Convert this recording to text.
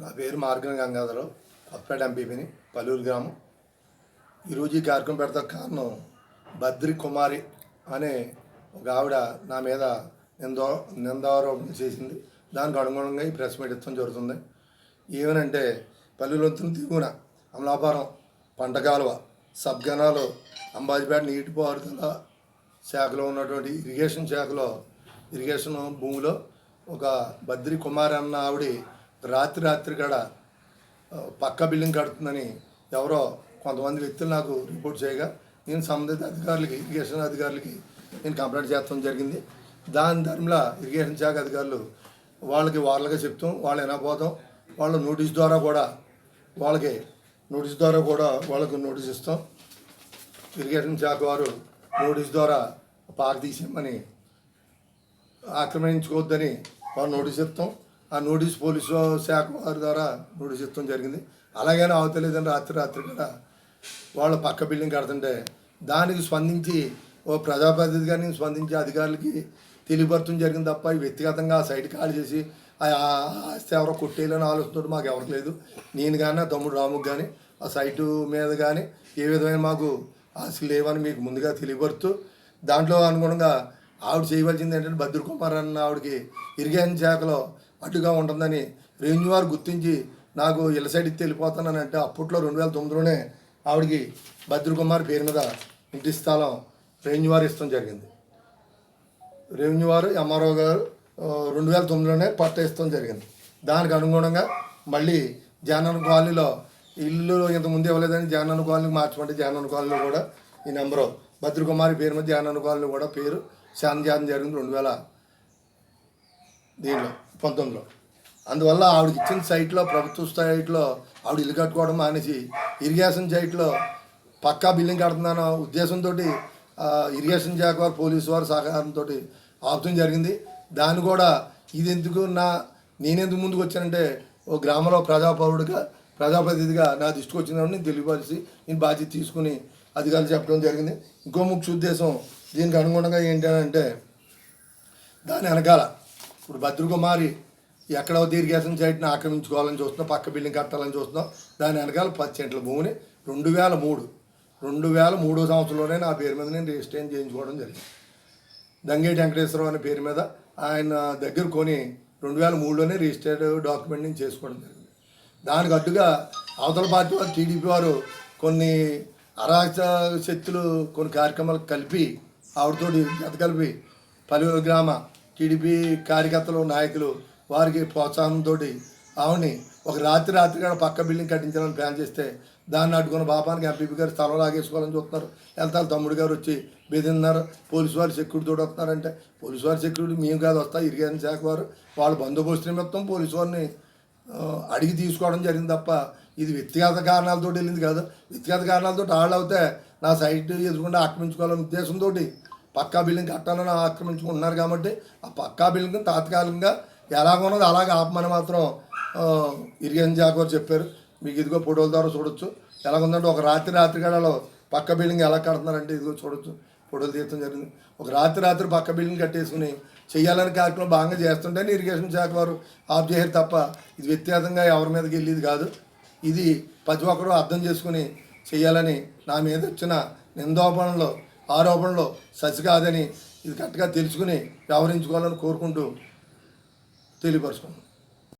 నా పేరు మార్గం గంగాధరరావు కొత్తపేట ఎంపీపీని పల్లూరు గ్రామం. ఈరోజు ఈ కార్యక్రమం పెడతా కారణం బద్రి కుమారి అనే ఒక ఆవిడ నా మీద నిందో నిందారోపణ చేసింది. దానికి అనుగుణంగా ఈ ప్రెస్ మీట్ ఇస్తాం జరుగుతుంది. ఏమనంటే పల్లెలొత్తున దిగున అమలాపురం పంట కాలువ సబ్గనాలు అంబాజీపేట నీటిపారుదల శాఖలో ఉన్నటువంటి ఇరిగేషన్ శాఖలో ఇరిగేషన్ భూమిలో ఒక బద్రి కుమార్ అన్న ఆవిడ రాత్రి రాత్రి కాడ పక్క బిల్డింగ్ కడుతుందని ఎవరో కొంతమంది వ్యక్తులు నాకు రిపోర్ట్ చేయగా నేను సంబంధిత అధికారులకి ఇరిగేషన్ అధికారులకి నేను కంప్లైంట్ చేస్తాం జరిగింది. దాని ధర్మలా ఇరిగేషన్ శాఖ అధికారులు వాళ్ళకి వాళ్ళగా చెప్తాం వాళ్ళు వినకపోతాం వాళ్ళ నోటీస్ ద్వారా కూడా వాళ్ళకి నోటీస్ ద్వారా కూడా వాళ్ళకు నోటీస్ ఇస్తాం. ఇరిగేషన్ శాఖ వారు నోటీస్ ద్వారా పాక తీసేయమని ఆక్రమించుకోవద్దని వాళ్ళు నోటీస్ ఇస్తాం. ఆ నోటీస్ పోలీసు శాఖ వారి ద్వారా నోటీస్ ఇస్తాం జరిగింది. అలాగైనా అవతలేదని రాత్రి రాత్రి కూడా. వాళ్ళ పక్క బిల్డింగ్ కడుతుంటే దానికి స్పందించి ఓ ప్రజాప్రతినిధిగా నేను స్పందించి అధికారులకి తెలియపరచడం జరిగింది తప్ప వ్యక్తిగతంగా ఆ సైట్ కాల్ చేసి ఆ ఆస్తి ఎవరో కొట్టేయాలని ఆలోచనతో మాకు ఎవరికి లేదు. నేను కానీ ఆ తమ్ముడు రాముకు కానీ ఆ సైటు మీద కానీ ఏ విధమైన మాకు ఆశలు లేవని మీకు ముందుగా తెలియపరుతూ దాంట్లో అనుగుణంగా ఆవిడ చేయవలసింది ఏంటంటే భద్రకుమార్ అన్న ఆవిడకి ఇరిగేషన్ శాఖలో అడ్డుగా ఉంటుందని రెవెన్యూ వారు గుర్తించి నాకు ఇళ్ళ సైడ్ ఇచ్చి వెళ్ళిపోతానని అంటే అప్పట్లో రెండు వేల తొమ్మిదిలోనే ఆవిడకి భద్రకుమార్ పేరు మీద ఇంటి స్థలం రెవెన్యూ వారు ఇష్టం జరిగింది. రెవెన్యూ వారు ఎంఆర్ఓ గారు రెండు వేల తొమ్మిదిలోనే పట్ట ఇష్టం జరిగింది. దానికి అనుగుణంగా మళ్ళీ జానన్ కాలనీలో ఇల్లు ఇంతకుముందు ముందు ఇవ్వలేదని జానన్ కాలనీకి మార్చమంటే జానన్ కాలనీలో కూడా ఈ నెంబరు భద్రకుమారి పేరు మీద జానన్ కాలనీ కూడా పేరు శాంతి జాతం జరిగింది రెండు వేల దీనిలో. పంతొమ్మిదిలో. అందువల్ల ఆవిడ ఇచ్చిన సైట్లో ప్రభుత్వ సైట్లో ఆవిడ ఇల్లు కట్టుకోవడం మానేసి ఇరిగేషన్ సైట్లో పక్కా బిల్డింగ్ కడుతున్నాను ఉద్దేశంతో ఇరిగేషన్ శాఖ వారు పోలీసు వారి సహకారంతో ఆపుతం జరిగింది. దాన్ని కూడా ఇది ఎందుకు నా నేనెందుకు ముందుకు వచ్చానంటే ఓ గ్రామంలో ప్రజాపౌరుడిగా ప్రజాప్రతినిధిగా నా దృష్టికి వచ్చిన నేను తెలియపరిచి నేను బాధ్యత తీసుకుని అధికారులు చెప్పడం జరిగింది. ఇంకో ముఖ్య ఉద్దేశం దీనికి అనుగుణంగా ఏంటంటే దాని వెనకాల ఇప్పుడు భద్రకుమారి ఎక్కడో ఇరిగేషన్ సైట్ని ఆక్రమించుకోవాలని చూస్తున్నాం పక్క బిల్డింగ్ కట్టాలని చూస్తున్నాం. దాని వెనకాల పది సెంట్ల భూమిని రెండు వేల మూడు రెండు వేల మూడో సంవత్సరంలోనే నా పేరు మీద నేను రిజిస్ట్రేషన్ చేయించుకోవడం జరిగింది. దంగేటి వెంకటేశ్వరరావు అనే పేరు మీద ఆయన దగ్గర కొని రెండు వేల మూడులోనే రిజిస్టర్డ్ డాక్యుమెంట్ నేను చేసుకోవడం జరిగింది. దానికి అడ్డుగా అవతల పార్టీ వారు టీడీపీ వారు కొన్ని అరాచ శక్తులు కొన్ని కార్యక్రమాలు కలిపి ఆవిడతోటి జత కలిపి పలు గ్రామ టీడీపీ కార్యకర్తలు నాయకులు వారికి ప్రోత్సాహంతో ఆవిడని ఒక రాత్రి రాత్రి కూడా పక్క బిల్డింగ్ కట్టించాలని ప్లాన్ చేస్తే దాన్ని అడ్డుకున్న పాపానికి ఎంపీపీ గారు స్థలం లాగేసుకోవాలని చూస్తున్నారు. వెళ్తారు తమ్ముడు గారు వచ్చి బెదిరినారు. పోలీసు వారు సెక్యూరిటీ తోడు వస్తున్నారంటే పోలీసు వారి సెక్యూరిటీ మేము కాదు వస్తా ఇరిగేషన్ శాఖ వారు. వాళ్ళు బందోబస్తు నిమిత్తం పోలీసు వారిని అడిగి తీసుకోవడం జరిగింది తప్ప ఇది వ్యక్తిగత కారణాలతో వెళ్ళింది కాదు. వ్యక్తిగత కారణాలతో వాళ్ళు అవుతే నా సైట్ ఎదురుకుండా ఆక్రమించుకోవాలనే ఉద్దేశంతో పక్కా బిల్డింగ్ కట్టాలని ఆక్రమించుకుంటున్నారు కాబట్టి ఆ పక్కా బిల్డింగ్ తాత్కాలికంగా ఎలాగున్నది అలాగే ఆపమని మాత్రం ఇరిగేషన్ శాఖ వారు చెప్పారు. మీకు ఇదిగో ఫోటోల ద్వారా చూడొచ్చు. ఎలాగుందంటే ఒక రాత్రి రాత్రి గడలో పక్క బిల్డింగ్ ఎలా కడుతున్నారంటే ఇదిగో చూడొచ్చు. ఫోటోలు తీయడం జరిగింది. ఒక రాత్రి రాత్రి పక్క బిల్డింగ్ కట్టేసుకుని చేయాలని కార్యక్రమం బాగా చేస్తుంటేనే ఇరిగేషన్ శాఖ వారు ఆఫ్ చేయరు తప్ప ఇది వ్యక్తిగతంగా ఎవరి మీదకి వెళ్ళేది కాదు. ఇది ప్రతి ఒక్కరూ అర్థం చేసుకుని చేయాలని నా మీద వచ్చిన నిందోపణలో ఆరోపణలో ససి కాదని ఇది కరెక్ట్గా తెలుసుకుని వ్యవహరించుకోవాలని కోరుకుంటూ తెలియపరుచుకున్నాను